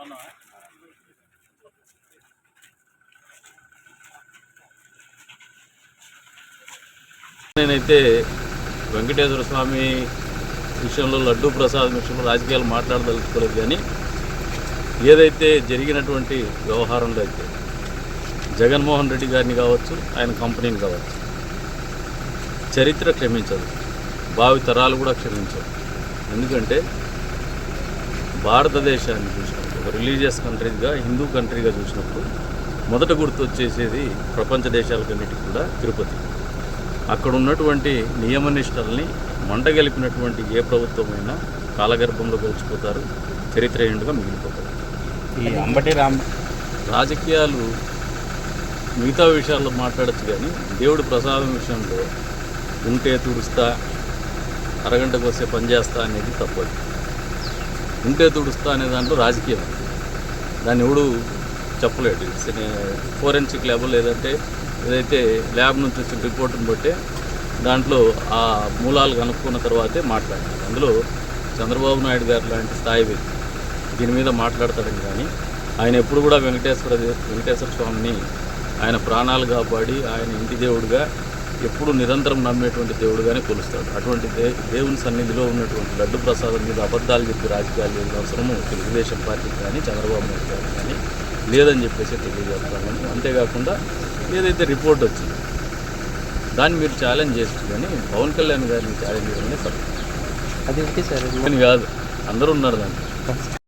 అవునా నేనైతే వెంకటేశ్వర స్వామి విషయంలో లడ్డూ ప్రసాద్ విషయంలో రాజకీయాలు మాట్లాడదలుచుకోలేదు కానీ ఏదైతే జరిగినటువంటి వ్యవహారంలో అయితే జగన్మోహన్ రెడ్డి గారిని కావచ్చు ఆయన కంపెనీని కావచ్చు చరిత్ర క్షమించదు భావి తరాలు కూడా క్షమించదు ఎందుకంటే భారతదేశానికి ఒక రిలీజియస్ కంట్రీగా హిందూ కంట్రీగా చూసినప్పుడు మొదట గుర్తు వచ్చేసేది ప్రపంచ దేశాలకన్నిటికీ కూడా తిరుపతి. అక్కడ ఉన్నటువంటి నియమనిష్టల్ని మంటగలిపినటువంటి ఏ ప్రభుత్వమైనా కాలగర్భంలో గెలిచిపోతారు చరిత్రహీనుడుగా మిగిలిపోతారు. ఈ అంబటి రామ్ రాజకీయాలు మిగతా విషయాల్లో మాట్లాడచ్చు కానీ దేవుడి ప్రసాదం విషయంలో ఉంటే తుడుస్తా అరగంటకు వస్తే పని చేస్తా అనేది తప్పదు ఉంటే తుడుస్తా అనే దాంట్లో రాజకీయం. దాన్ని ఎవడు చెప్పలేడు. ఫోరెన్సిక్ ల్యాబ్ లేదంటే ఏదైతే ల్యాబ్ నుంచి వచ్చిన రిపోర్ట్ని బట్టే దాంట్లో ఆ మూలాలు కనుక్కున్న తర్వాతే మాట్లాడాలి. అందులో చంద్రబాబు నాయుడు గారు లాంటి స్థాయి వ్యక్తి దీని మీద మాట్లాడతాడని కానీ ఆయన ఎప్పుడు కూడా వెంకటేశ్వర వెంకటేశ్వర స్వామిని ఆయన ప్రాణాలు కాపాడి ఆయన ఇంటి దేవుడిగా ఎప్పుడు నిరంతరం నమ్మేటువంటి దేవుడుగానే కొలుస్తాడు. అటువంటి దే దేవుని సన్నిధిలో ఉన్నటువంటి లడ్డు ప్రసాదం మీద అబద్ధాలు చెప్పి రాజకీయాలు చేసిన అవసరము తెలుగుదేశం పార్టీకి కానీ చంద్రబాబు నాయుడు గారికి కానీ లేదని చెప్పేసి తెలియజేస్తాను. అంతేకాకుండా ఏదైతే రిపోర్ట్ వచ్చింది దాన్ని మీరు ఛాలెంజ్ చేస్తుంది కానీ పవన్ కళ్యాణ్ గారిని ఛాలెంజ్ చేయడం అనేది తప్పు. అది ఒకటి సార్ అని కాదు అందరూ ఉన్నారు దాంట్లో.